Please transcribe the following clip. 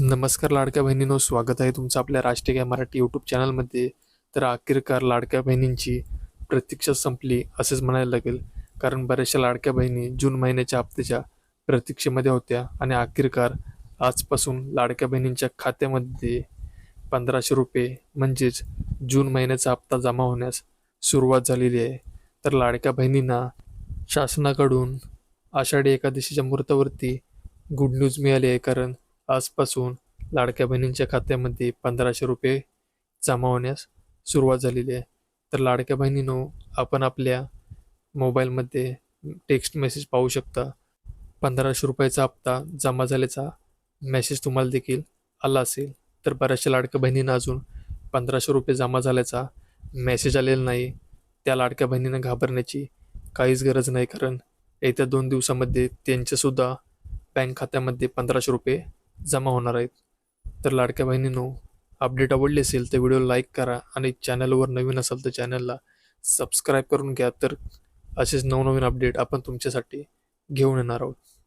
नमस्कार लाडक्या बहिणींनो स्वागत आहे तुमचं आपल्या राष्ट्रीय मराठी यूट्यूब चॅनलमध्ये. तर अखेरकार लाडक्या बहिणींची प्रतीक्षा संपली असेच म्हणायला लागेल. कारण बऱ्याचशा लाडक्या बहिणी जून महिन्याच्या हप्त्याच्या प्रतीक्षेमध्ये होत्या आणि अखेरकार आजपासून लाडक्या बहिणींच्या खात्यामध्ये पंधराशे रुपये म्हणजेच जून महिन्याचा हप्ता जमा होण्यास सुरुवात झालेली आहे. तर लाडक्या बहिणींना शासनाकडून आषाढी एकादशीच्या मुहूर्तावरती गुड न्यूज मिळाली आहे. कारण आजपासून लाडक्या बहिणींच्या खात्यामध्ये पंधराशे रुपये जमा होण्यास सुरुवात झालेली आहे. तर लाडक्या बहिणीनो आपण आपल्या मोबाईलमध्ये टेक्स्ट मेसेज पाहू शकता. पंधराशे रुपयाचा हप्ता जमा झाल्याचा मेसेज तुम्हाला देखील आला असेल. तर बऱ्याचशा लाडक्या बहिणींना अजून पंधराशे रुपये जमा झाल्याचा मेसेज आलेला नाही. त्या लाडक्या बहिणींना घाबरण्याची काहीच गरज नाही कारण येत्या दोन दिवसामध्ये त्यांच्यासुद्धा बँक खात्यामध्ये पंधराशे रुपये जमा होणार आहेत. तर लाडक्या बहिणींनो अपडेट आवडली असेल तर व्हिडिओ लाईक करा आणि चॅनलवर नवीन असाल तर चॅनलला सबस्क्राईब करून घ्या. तर असेच नवनवीन अपडेट आपण तुमच्यासाठी घेऊन येणार आहोत.